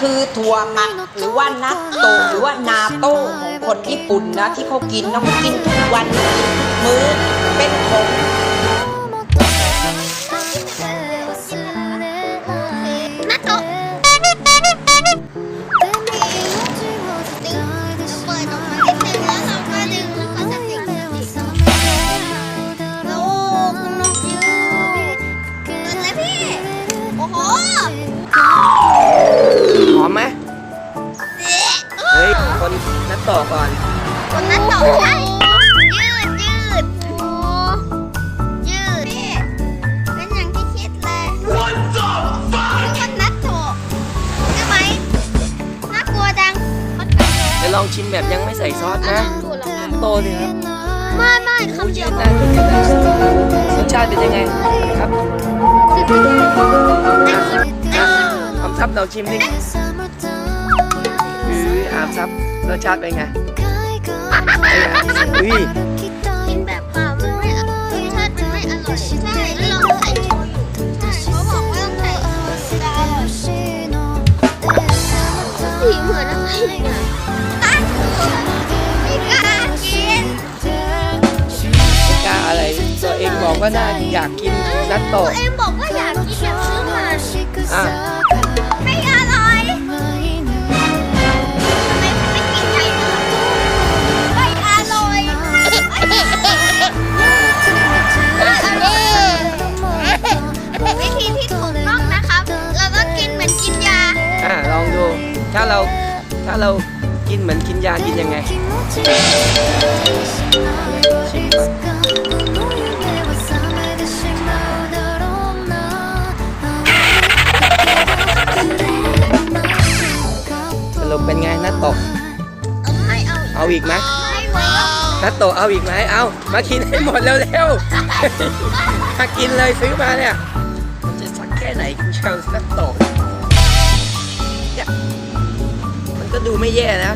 คือถั่วหมักหรือว่านัตโตะหรือว่านาโต้ของคนญี่ปุ่นนะที่เขากินนะเขากินทุกวันมื้อเป็นของ นนัดต่อก่อน คนนัดโตะใช่ยืดยืดโอ้ยืดพี่เป็นอย่างที่คิดเลยคนนัดโตะใช่ไหมน่ากลัวจังจะลองชิมแบบยังไม่ใส่ซอสนะโตสิครับไม่ไม่คำเดียวนรสชาติเป็นยังไงครับคำซับเราชิมดิอืออามซับรสชาติเป็นไงอุ้ยกินแบบเปล่ามันไม่อร่อยรสชาติมันไม่อร่อย ใช่แล้วลองใส่โชยุใช่เขาบอกว่าต้องใส่โชยุจะอร่อยสีเหมือนอะไรเนี่ยอะไม่กล้ากินกล้าอะไรตัวเองบอกว่าน่าอยากกินนัตตัโตะวเองบอกว่าอยากกินแบบซื้อมาอะ ถ้าเราถ้าเรากินเหมือนกินยากินยังไงชิมก่อนสรุปเป็นไงนัตโตะไม่เอาอีกไหมไม่ไหวนัตโตเอาอีกไหมเอามากินให้หมดเร็วๆมากินเลยซื้อมาเนี่ยมันจะสักแค่ไหนคุณเชลนัตโต ดูไม่แย่นะ